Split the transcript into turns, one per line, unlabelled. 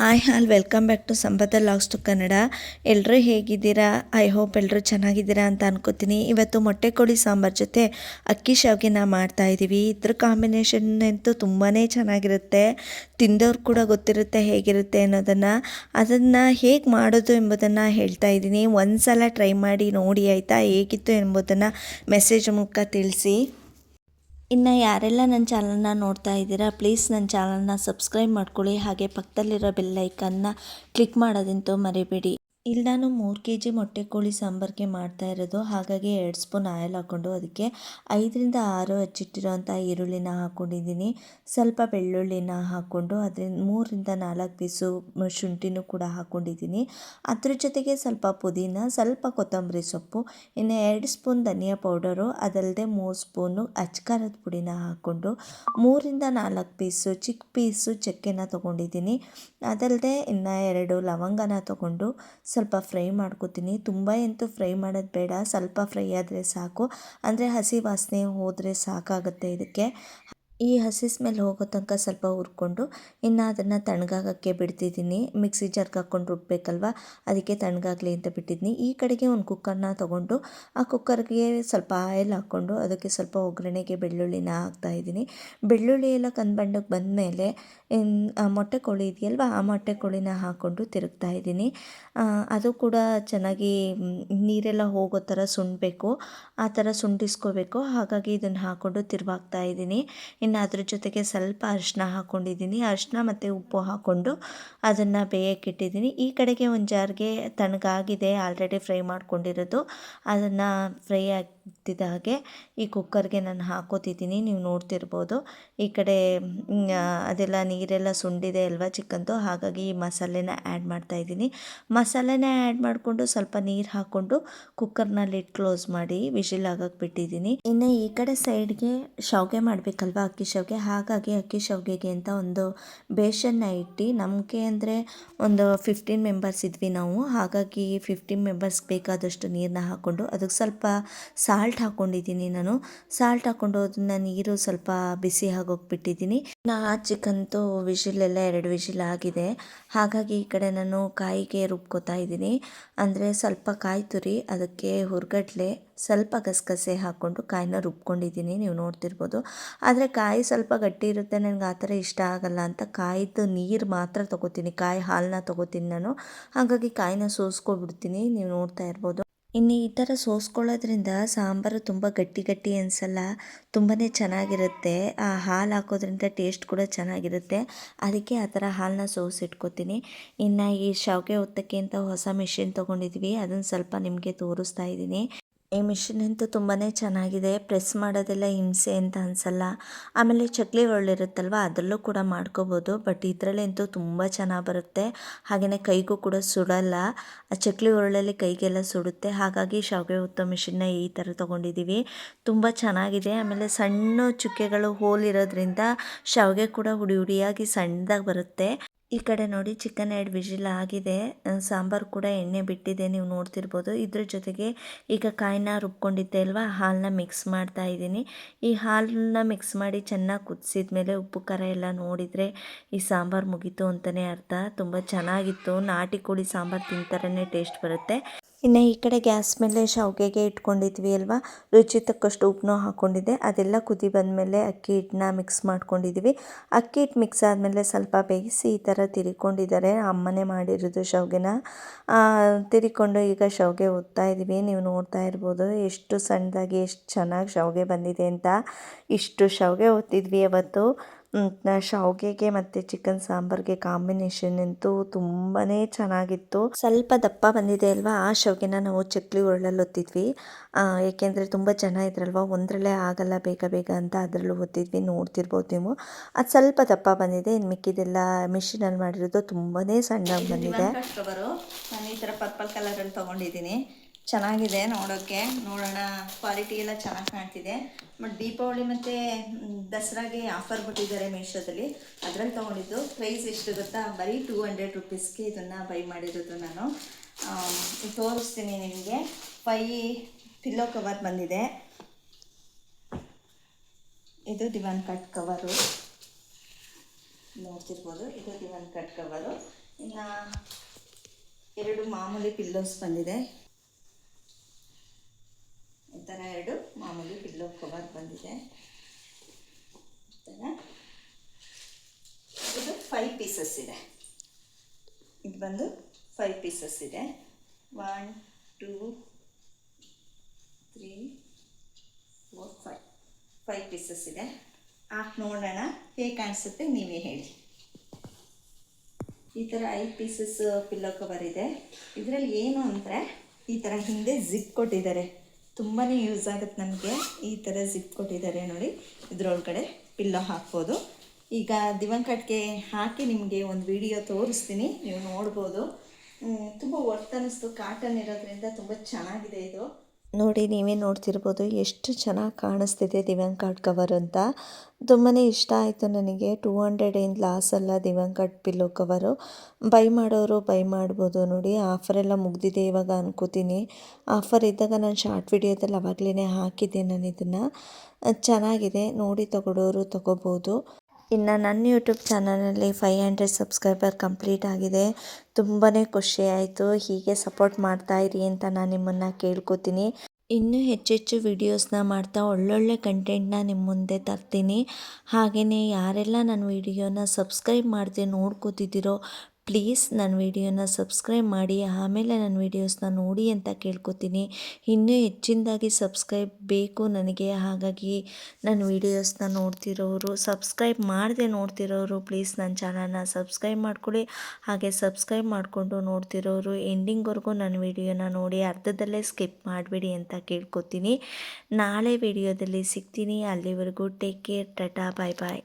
Hi all welcome back to Sampada vlogs to Kannada ಎಲ್ಲರೂ ಹೇಗಿದ್ದೀರಾ? I hope ಎಲ್ಲರೂ ಚೆನ್ನಾಗಿದ್ದೀರಾ ಅಂತ ಅನ್ಕೋತೀನಿ. ಇವತ್ತು ಮೊಟ್ಟೆ ಕೋಳಿ ಸಾಂಬಾರ್ ಜೊತೆ ಅಕ್ಕಿ ಶಾವಿಗೆ ಮಾಡ್ತಾ ಇದ್ದೀವಿ. ಇದ್ರ ಕಾಂಬಿನೇಷನ್ ಅಂತೂ ತುಂಬಾ ಚೆನ್ನಾಗಿರುತ್ತೆ. ತಿಂದವ್ರು ಕೂಡ ಗೊತ್ತಿರುತ್ತೆ ಹೇಗಿರುತ್ತೆ ಅನ್ನೋದನ್ನು. ಅದನ್ನು ಹೇಗೆ ಮಾಡೋದು ಎಂಬುದನ್ನು ಹೇಳ್ತಾ ಇದ್ದೀನಿ. ಒಂದು ಸಲ ಟ್ರೈ ಮಾಡಿ ನೋಡಿ ಆಯಿತಾ? ಹೇಗಿತ್ತು ಎಂಬುದನ್ನು ಮೆಸೇಜ್ ಮೂಲಕ ತಿಳಿಸಿ. ಇನ್ನು ಯಾರೆಲ್ಲ ನನ್ನ ಚಾನಲ್ನ ನೋಡ್ತಾ ಇದ್ದೀರಾ ಪ್ಲೀಸ್ ನನ್ನ ಚಾನಲ್ನ ಸಬ್ಸ್ಕ್ರೈಬ್ ಮಾಡ್ಕೊಳ್ಳಿ. ಹಾಗೆ ಪಕ್ಕದಲ್ಲಿರೋ ಬೆಲ್ಲೈಕನ್ನ ಕ್ಲಿಕ್ ಮಾಡೋದಂತೂ ಮರಿಬೇಡಿ. ಇಲ್ಲಿ ನಾನು ಮೂರು ಕೆ ಜಿ ಮೊಟ್ಟೆ ಕೋಳಿ ಸಾಂಬಾರಿಗೆ ಮಾಡ್ತಾ ಇರೋದು. ಹಾಗಾಗಿ ಎರಡು ಸ್ಪೂನ್ ಆಯಿಲ್ ಹಾಕ್ಕೊಂಡು ಅದಕ್ಕೆ ಐದರಿಂದ ಆರು ಹಚ್ಚಿಟ್ಟಿರೋಂಥ ಈರುಳ್ಳಿನ ಹಾಕ್ಕೊಂಡಿದ್ದೀನಿ. ಸ್ವಲ್ಪ ಬೆಳ್ಳುಳ್ಳಿನ ಹಾಕ್ಕೊಂಡು ಅದರಿಂದ ಮೂರರಿಂದ ನಾಲ್ಕು ಪೀಸು ಶುಂಠಿನೂ ಕೂಡ ಹಾಕ್ಕೊಂಡಿದ್ದೀನಿ. ಅದ್ರ ಜೊತೆಗೆ ಸ್ವಲ್ಪ ಪುದೀನ, ಸ್ವಲ್ಪ ಕೊತ್ತಂಬರಿ ಸೊಪ್ಪು, ಇನ್ನು ಎರಡು ಸ್ಪೂನ್ ಧನಿಯಾ ಪೌಡರು, ಅದಲ್ಲದೆ ಮೂರು ಸ್ಪೂನು ಅಚ್ಕಾರದ ಪುಡಿನ ಹಾಕ್ಕೊಂಡು ಮೂರಿಂದ ನಾಲ್ಕು ಪೀಸು ಚಿಕ್ಕ ಪೀಸು ಚಕ್ಕೆನ ತೊಗೊಂಡಿದ್ದೀನಿ. ಅದಲ್ಲದೆ ಇನ್ನು ಎರಡು ಲವಂಗನ ತೊಗೊಂಡು ಸ್ವಲ್ಪ ಫ್ರೈ ಮಾಡ್ಕೋತೀನಿ. ತುಂಬ ಎಂತೂ ಫ್ರೈ ಮಾಡೋದು ಬೇಡ. ಸ್ವಲ್ಪ ಫ್ರೈ ಆದರೆ ಸಾಕು. ಅಂದರೆ ಹಸಿ ವಾಸನೆ ಹೋದರೆ ಸಾಕಾಗುತ್ತೆ ಇದಕ್ಕೆ. ಈ ಹಸಿ ಸ್ಮೆಲ್ ಹೋಗೋ ತನಕ ಸ್ವಲ್ಪ ಹುರ್ಕೊಂಡು ಇನ್ನು ಅದನ್ನು ತಣ್ಣಗಾಗಕ್ಕೆ ಬಿಡ್ತಿದ್ದೀನಿ. ಮಿಕ್ಸಿ ಜಾರ್ಗೆ ಹಾಕ್ಕೊಂಡು ರುಬ್ಬೇಕಲ್ವ? ಅದಕ್ಕೆ ತಣ್ಣಗಾಗಲಿ ಅಂತ ಬಿಟ್ಟಿದ್ದೀನಿ. ಈ ಕಡೆಗೆ ಒಂದು ಕುಕ್ಕರ್ನ ತೊಗೊಂಡು ಆ ಕುಕ್ಕರ್ಗೆ ಸ್ವಲ್ಪ ಆಯಿಲ್ ಹಾಕ್ಕೊಂಡು ಅದಕ್ಕೆ ಸ್ವಲ್ಪ ಒಗ್ಗರಣೆಗೆ ಬೆಳ್ಳುಳ್ಳಿನ ಹಾಕ್ತಾಯಿದ್ದೀನಿ ಬೆಳ್ಳುಳ್ಳಿ ಎಲ್ಲ ಕಂದು ಬಂದಮೇಲೆ ಮೊಟ್ಟೆ ಕೋಳಿ ಇದೆಯಲ್ವ? ಆ ಮೊಟ್ಟೆ ಕೋಳಿನ ಹಾಕ್ಕೊಂಡು ತಿರುಗ್ತಾ ಇದ್ದೀನಿ. ಅದು ಕೂಡ ಚೆನ್ನಾಗಿ ನೀರೆಲ್ಲ ಹೋಗೋ ಥರ ಸುಂಡಬೇಕು ಆ ಥರ ಸುಂಡಿಸ್ಕೋಬೇಕು. ಹಾಗಾಗಿ ಇದನ್ನು ಹಾಕ್ಕೊಂಡು ತಿರುವಾಗ್ತಾ ಇದ್ದೀನಿ. ಇನ್ನು ಅದ್ರ ಜೊತೆಗೆ ಸ್ವಲ್ಪ ಅರಿಶಿನ ಹಾಕ್ಕೊಂಡಿದ್ದೀನಿ ಅರಿಶಿನ ಮತ್ತು ಉಪ್ಪು ಹಾಕ್ಕೊಂಡು ಅದನ್ನು ಬೇಯಕ್ಕಿಟ್ಟಿದ್ದೀನಿ ಈ ಕಡೆಗೆ ಒಂದು ಜಾರ್ಗೆ ತಣ್ಣಗಾಗಿದೆ. ಆಲ್ರೆಡಿ ಫ್ರೈ ಮಾಡ್ಕೊಂಡಿರೋದು. ಅದನ್ನು ಫ್ರೈ ಆಗ್ತಿದ್ದ ಹಾಗೆ ಈ ಕುಕ್ಕರ್ಗೆ ನಾನು ಹಾಕೋತಿದ್ದೀನಿ, ನೀವು ನೋಡ್ತಿರ್ಬೋದು. ಈ ಕಡೆ ಅದೆಲ್ಲ ನೀರೆಲ್ಲ ಸುಂಡಿದೆ ಅಲ್ವಾ ಚಿಕನ್ದು ಹಾಗಾಗಿ ಈ ಮಸಾಲೆನ ಆ್ಯಡ್ ಮಾಡ್ತಾಯಿದ್ದೀನಿ ಮಸಾಲೆನ ಆ್ಯಡ್ ಮಾಡಿಕೊಂಡು ಸ್ವಲ್ಪ ನೀರು ಹಾಕ್ಕೊಂಡು ಕುಕ್ಕರ್ನ ಲಿಡ್ ಕ್ಲೋಸ್ ಮಾಡಿ ವಿಶಿಲ್ ಆಗಕ್ಕೆ ಬಿಟ್ಟಿದ್ದೀನಿ. ಇನ್ನು ಈ ಕಡೆ ಸೈಡ್ಗೆ ಶಾವಿಗೆ ಮಾಡಬೇಕಲ್ವಾ ಅಕ್ಕಿ ಶಾವಿಗೆ? ಹಾಗಾಗಿ ಅಕ್ಕಿ ಶಾವಿಗೆಗೆ ಅಂತ ಒಂದು ಬೇಷನ್ನ ಇಟ್ಟು, ನಮಗೆ ಅಂದರೆ ಒಂದು ಫಿಫ್ಟೀನ್ ಮೆಂಬರ್ಸ್ ಇದ್ವಿ ನಾವು, ಹಾಗಾಗಿ ಫಿಫ್ಟೀನ್ ಮೆಂಬರ್ಸ್ ಬೇಕಾದಷ್ಟು ನೀರನ್ನ ಹಾಕ್ಕೊಂಡು ಅದಕ್ಕೆ ಸ್ವಲ್ಪ ಸಾಲ್ಟ್ ಹಾಕ್ಕೊಂಡಿದ್ದೀನಿ ನಾನು. ಸಾಲ್ಟ್ ಹಾಕ್ಕೊಂಡು ನೀರು ಸ್ವಲ್ಪ ಬಿಸಿ ಆಗೋಗ್ಬಿಟ್ಟಿದ್ದೀನಿ. ನಾ ಚಿಕನ್ತು ವಿಶಿಲೆಲ್ಲ ಎರಡು ವಿಶಿಲ್ ಆಗಿದೆ. ಹಾಗಾಗಿ ಈ ಕಡೆ ನಾನು ಕಾಯಿಗೆ ರುಬ್ಕೋತಾ ಇದ್ದೀನಿ. ಅಂದರೆ ಸ್ವಲ್ಪ ಕಾಯಿ ತುರಿ, ಅದಕ್ಕೆ ಹುರ್ಗಡ್ಲೆ, ಸ್ವಲ್ಪ ಗಸಗಸೆ ಹಾಕ್ಕೊಂಡು ಕಾಯಿನ ರುಬ್ಕೊಂಡಿದ್ದೀನಿ. ನೀವು ನೋಡ್ತಿರ್ಬೋದು. ಆದರೆ ಕಾಯಿ ಸ್ವಲ್ಪ ಗಟ್ಟಿ ಇರುತ್ತೆ, ನನಗೆ ಆ ಥರ ಇಷ್ಟ ಆಗಲ್ಲ ಅಂತ ಕಾಯಿದು ನೀರು ಮಾತ್ರ ತೊಗೋತೀನಿ. ಕಾಯಿ ಹಾಲನ್ನ ತೊಗೋತೀನಿ ನಾನು. ಹಾಗಾಗಿ ಕಾಯಿನ ಸೋಸ್ಕೊಬಿಡ್ತೀನಿ. ನೀವು ನೋಡ್ತಾ ಇರ್ಬೋದು. ಇನ್ನು ಈ ಥರ ಸೋಸ್ಕೊಳ್ಳೋದ್ರಿಂದ ಸಾಂಬಾರು ತುಂಬ ಗಟ್ಟಿ ಗಟ್ಟಿ ಅನಿಸಲ್ಲ ತುಂಬಾ ಚೆನ್ನಾಗಿರುತ್ತೆ. ಆ ಹಾಲು ಹಾಕೋದ್ರಿಂದ ಟೇಸ್ಟ್ ಕೂಡ ಚೆನ್ನಾಗಿರುತ್ತೆ. ಅದಕ್ಕೆ ಆ ಥರ ಹಾಲನ್ನ ಸೋಸಿಟ್ಕೋತೀನಿ ಇನ್ನು ಈ ಶಾವಿಗೆ ಒತ್ತಕ್ಕೆ ಅಂತ ಹೊಸ ಮಿಷಿನ್ ತೊಗೊಂಡಿದ್ವಿ. ಅದನ್ನು ಸ್ವಲ್ಪ ನಿಮಗೆ ತೋರಿಸ್ತಾ ಇದ್ದೀನಿ. ಈ ಮಿಷಿನ್ ಅಂತೂ ತುಂಬಾ ಚೆನ್ನಾಗಿದೆ. ಪ್ರೆಸ್ ಮಾಡೋದೆಲ್ಲ ಹಿಂಸೆ ಅಂತ ಅನಿಸಲ್ಲ. ಆಮೇಲೆ ಚಕ್ಲಿ ಒಳ್ಳಿರುತ್ತಲ್ವ? ಅದರಲ್ಲೂ ಕೂಡ ಮಾಡ್ಕೋಬೋದು. ಬಟ್ ಇದರಲ್ಲಂತೂ ತುಂಬ ಚೆನ್ನಾಗಿ ಬರುತ್ತೆ. ಹಾಗೆಯೇ ಕೈಗೂ ಕೂಡ ಸುಡಲ್ಲ. ಆ ಚಕ್ಲಿ ಒಳ್ಳಲ್ಲಿ ಕೈಗೆಲ್ಲ ಸುಡುತ್ತೆ. ಹಾಗಾಗಿ ಶಾವಿಗೆ ಉತ್ತೋ ಮಿಷಿನ್ನ ಈ ಥರ ತೊಗೊಂಡಿದ್ದೀವಿ ತುಂಬ ಚೆನ್ನಾಗಿದೆ. ಆಮೇಲೆ ಸಣ್ಣ ಚುಕ್ಕೆಗಳು ಹೋಲ್ ಇರೋದ್ರಿಂದ ಶಾವಿಗೆ ಕೂಡ ಹುಡಿ ಹುಡಿಯಾಗಿ ಸಣ್ಣದಾಗಿ ಬರುತ್ತೆ. ಈ ಕಡೆ ನೋಡಿ ಚಿಕನ್ ಎರಡು ವಿಜಿಲ್ ಆಗಿದೆ. ಸಾಂಬಾರು ಕೂಡ ಎಣ್ಣೆ ಬಿಟ್ಟಿದೆ, ನೀವು ನೋಡ್ತಿರ್ಬೋದು. ಇದ್ರ ಜೊತೆಗೆ ಈಗ ಕಾಯಿನ ರುಬ್ಕೊಂಡಿದ್ದೆ ಅಲ್ವಾ? ಹಾಲನ್ನ ಮಿಕ್ಸ್ ಮಾಡ್ತಾ ಇದ್ದೀನಿ. ಈ ಹಾಲನ್ನ ಮಿಕ್ಸ್ ಮಾಡಿ ಚೆನ್ನಾಗಿ ಕುದಿಸಿದ ಮೇಲೆ ಉಪ್ಪು, ಖಾರ ಎಲ್ಲ ನೋಡಿದರೆ ಈ ಸಾಂಬಾರು ಮುಗೀತು ಅಂತಲೇ ಅರ್ಥ. ತುಂಬ ಚೆನ್ನಾಗಿತ್ತು. ನಾಟಿ ಕೋಳಿ ಸಾಂಬಾರು ತಿಂತಾರೇ ಟೇಸ್ಟ್ ಬರುತ್ತೆ. ಇನ್ನು ಈ ಕಡೆ ಗ್ಯಾಸ್ ಮೇಲೆ ಶಾವಿಗೆಗೆ ಇಟ್ಕೊಂಡಿದ್ವಿ ಅಲ್ವಾ? ರುಚಿ ತಕ್ಕಷ್ಟು ಉಪ್ಪನ್ನು ಹಾಕ್ಕೊಂಡಿದ್ದೆ ಅದೆಲ್ಲ ಕುದಿ ಬಂದಮೇಲೆ ಅಕ್ಕಿ ಹಿಟ್ಟನ್ನ ಮಿಕ್ಸ್ ಮಾಡ್ಕೊಂಡಿದ್ವಿ. ಅಕ್ಕಿ ಹಿಟ್ಟು ಮಿಕ್ಸ್ ಆದಮೇಲೆ ಸ್ವಲ್ಪ ಬೇಯಿಸಿ ಈ ಥರ ತಿರ್ಕೊಂಡಿದ್ದಾರೆ. ಅಮ್ಮನೇ ಮಾಡಿರೋದು ಶಾವಿಗೆನ. ತಿರಿಕೊಂಡು ಈಗ ಶಾವಿಗೆ ಓದ್ತಾ ಇದ್ದೀವಿ. ನೀವು ನೋಡ್ತಾ ಇರ್ಬೋದು ಎಷ್ಟು ಸಣ್ಣದಾಗಿ ಎಷ್ಟು ಚೆನ್ನಾಗಿ ಶಾವಿಗೆ ಬಂದಿದೆ ಅಂತ. ಇಷ್ಟು ಶಾವಿಗೆ ಒತ್ತಿದ್ವಿ ಅವತ್ತು. ಶಾವಿಗೆಗೆ ಮತ್ತು ಚಿಕನ್ ಸಾಂಬಾರ್ಗೆ ಕಾಂಬಿನೇಷನ್ ಅಂತೂ ತುಂಬಾ ಚೆನ್ನಾಗಿತ್ತು. ಸ್ವಲ್ಪ ದಪ್ಪ ಬಂದಿದೆ ಅಲ್ವಾ? ಆ ಶಾವಿಗೆನ ನಾವು ಚಕ್ಲಿ ಒಳ್ಳಲ್ಲಿ ಒತ್ತಿದ್ವಿ. ಏಕೆಂದರೆ ತುಂಬ ಜನ ಇದ್ರಲ್ವ? ಒಂದರಲ್ಲೇ ಆಗಲ್ಲ ಬೇಗ ಬೇಗ ಅಂತ ಅದರಲ್ಲೂ ಒತ್ತಿದ್ವಿ. ನೋಡ್ತಿರ್ಬೋದು ನೀವು. ಅದು ಸ್ವಲ್ಪ ದಪ್ಪ ಬಂದಿದೆ. ಇನ್ನು ಮಿಕ್ಕಿದೆಲ್ಲ ಮಿಷಿನಲ್ಲಿ ಮಾಡಿರೋದು ತುಂಬಾ ಸಣ್ಣ ಬಂದಿದೆ. ನಾನು ಈ ಥರ ಪರ್ಪಲ್ ಕಲರಲ್ಲಿ ತೊಗೊಂಡಿದ್ದೀನಿ. ಚೆನ್ನಾಗಿದೆ ನೋಡೋಕ್ಕೆ ನೋಡೋಣ ಕ್ವಾಲಿಟಿ ಎಲ್ಲ ಚೆನ್ನಾಗಿ ಕಾಣ್ತಿದೆ. ಬಟ್ ದೀಪಾವಳಿ ಮತ್ತು ದಸರಾಗೆ ಆಫರ್ ಕೊಟ್ಟಿದ್ದಾರೆ ಮೀಶೋದಲ್ಲಿ. ಅದರಲ್ಲಿ ತೊಗೊಂಡಿದ್ದು ಪ್ರೈಸ್ ಎಷ್ಟು ಗೊತ್ತಾ? ಬರೀ ಟೂ ಹಂಡ್ರೆಡ್ ರುಪೀಸ್ಗೆ ಇದನ್ನು ಬೈ ಮಾಡಿರೋದು ನಾನು. ತೋರಿಸ್ತೀನಿ ನಿಮಗೆ. ಫೈ ಪಿಲ್ಲೋ ಕವರ್ ಬಂದಿದೆ. ಇದು ದಿವಾನ್ ಕಟ್ ಕವರು ನೋಡ್ತಿರ್ಬೋದು, ಇದು ದಿವಾನ್ ಕಟ್ ಕವರು ಇನ್ನು ಎರಡು ಮಾಮೂಲಿ ಪಿಲ್ಲೋಸ್ ಬಂದಿದೆ. ಥರ ಎರಡು ಮಾಮೂಲಿ ಪಿಲ್ಲೋ ಕವರ್ ಬಂದಿದೆ. ಇದು ಫೈವ್ ಪೀಸಸ್ ಇದೆ. ಇದು ಬಂದು ಫೈವ್ ಪೀಸಸ್ ಇದೆ. One two three four five five pieces ಇದೆ. ಹಾಕಿ ನೋಡೋಣ ಹೇಗೆ ಕಾಣಿಸುತ್ತೆ ನೀವೇ ಹೇಳಿ. ಈ ಥರ ಐದು ಪೀಸಸ್ ಪಿಲ್ಲೋ ಕವರ್ ಇದೆ. ಇದರಲ್ಲಿ ಏನು ಅಂದರೆ ಈ ಥರ ಹಿಂದೆ ಜಿಪ್ ಕೊಟ್ಟಿದ್ದಾರೆ. ತುಂಬಾ ಯೂಸ್ ಆಗುತ್ತೆ ನಮಗೆ ಈ ಥರ ಜಿಪ್ ಕೊಟ್ಟಿದ್ದಾರೆ ನೋಡಿ. ಇದರೊಳಗಡೆ ಪಿಲ್ಲೋ ಹಾಕ್ಬೋದು. ಈಗ ದಿವಂಕಟ್ಗೆ ಹಾಕಿ ನಿಮಗೆ ಒಂದು ವಿಡಿಯೋ ತೋರಿಸ್ತೀನಿ, ನೀವು ನೋಡ್ಬೋದು. ತುಂಬ ವರ್ತ್ ಅನ್ನಿಸ್ತು. ಕಾಟನ್ ಇರೋದ್ರಿಂದ ತುಂಬ ಚೆನ್ನಾಗಿದೆ ಇದು. ನೋಡಿ, ನೀವೇ ನೋಡ್ತಿರ್ಬೋದು ಎಷ್ಟು ಚೆನ್ನಾಗಿ ಕಾಣಿಸ್ತಿದೆ ದಿವ್ಯಾಂಗ್ ಕವರ್ ಅಂತ. ತುಂಬಾ ಇಷ್ಟ ಆಯಿತು ನನಗೆ. ಟೂ ಹಂಡ್ರೆಡ್ ಏನು ಲಾಸ್ ಅಲ್ಲ Divyang card pillow cover buy ಮಾಡೋರು ಬೈ ಮಾಡ್ಬೋದು ನೋಡಿ. ಆಫರೆಲ್ಲ ಮುಗ್ದಿದೆ ಇವಾಗ ಅನ್ಕೋತೀನಿ. ಆಫರ್ ಇದ್ದಾಗ ನಾನು ಶಾರ್ಟ್ ವಿಡಿಯೋದಲ್ಲಿ ಅವಾಗಲೇ ಹಾಕಿದ್ದೆ ನಾನು ಇದನ್ನು. ಚೆನ್ನಾಗಿದೆ. ನೋಡಿ ತಗೊಳ್ಳೋರು ತಗೋಬೋದು. ಇನ್ನು ನನ್ನ ಯೂಟ್ಯೂಬ್ ಚಾನಲಲ್ಲಿ ಫೈವ್ ಹಂಡ್ರೆಡ್ ಸಬ್ಸ್ಕ್ರೈಬರ್ ಕಂಪ್ಲೀಟ್ ಆಗಿದೆ. ತುಂಬಾ ಖುಷಿ ಆಯಿತು. ಹೀಗೆ ಸಪೋರ್ಟ್ ಮಾಡ್ತಾಯಿರಿ ಅಂತ ನಾನು ನಿಮ್ಮನ್ನು ಕೇಳ್ಕೊತೀನಿ. ಇನ್ನೂ ಹೆಚ್ಚೆಚ್ಚು ವಿಡಿಯೋಸ್ನ ಮಾಡ್ತಾ ಒಳ್ಳೊಳ್ಳೆ ಕಂಟೆಂಟ್ನ ನಿಮ್ಮ ಮುಂದೆ ತರ್ತೀನಿ. ಹಾಗೆಯೇ ಯಾರೆಲ್ಲ ನನ್ನ ವಿಡಿಯೋನ ಸಬ್ಸ್ಕ್ರೈಬ್ ಮಾಡದೆ ನೋಡ್ಕೋತಿದ್ದೀರೋ ಪ್ಲೀಸ್ ನನ್ನ ವಿಡಿಯೋನ ಸಬ್ಸ್ಕ್ರೈಬ್ ಮಾಡಿ, ಆಮೇಲೆ ನನ್ನ ವಿಡಿಯೋಸ್ನ ನೋಡಿ ಅಂತ ಕೇಳ್ಕೊತೀನಿ. ಇನ್ನೂ ಹೆಚ್ಚಿನದಾಗಿ ಸಬ್ಸ್ಕ್ರೈಬ್ ಬೇಕು ನನಗೆ, ಹಾಗಾಗಿ ನನ್ನ ವಿಡಿಯೋಸ್ನ ನೋಡ್ತಿರೋರು, ಸಬ್ಸ್ಕ್ರೈಬ್ ಮಾಡದೆ ನೋಡ್ತಿರೋರು, ಪ್ಲೀಸ್ ನನ್ನ ಚಾನಲ್ನ ಸಬ್ಸ್ಕ್ರೈಬ್ ಮಾಡ್ಕೊಳ್ಳಿ. ಹಾಗೆ ಸಬ್ಸ್ಕ್ರೈಬ್ ಮಾಡಿಕೊಂಡು ನೋಡ್ತಿರೋರು, ಎಂಡಿಂಗ್ವರೆಗೂ ನನ್ನ ವಿಡಿಯೋನ ನೋಡಿ, ಅರ್ಧದಲ್ಲೇ ಸ್ಕಿಪ್ ಮಾಡಬೇಡಿ ಅಂತ ಕೇಳ್ಕೊತೀನಿ. ನಾಳೆ ವಿಡಿಯೋದಲ್ಲಿ ಸಿಗ್ತೀನಿ. ಅಲ್ಲಿವರೆಗೂ take care, tata, bye bye.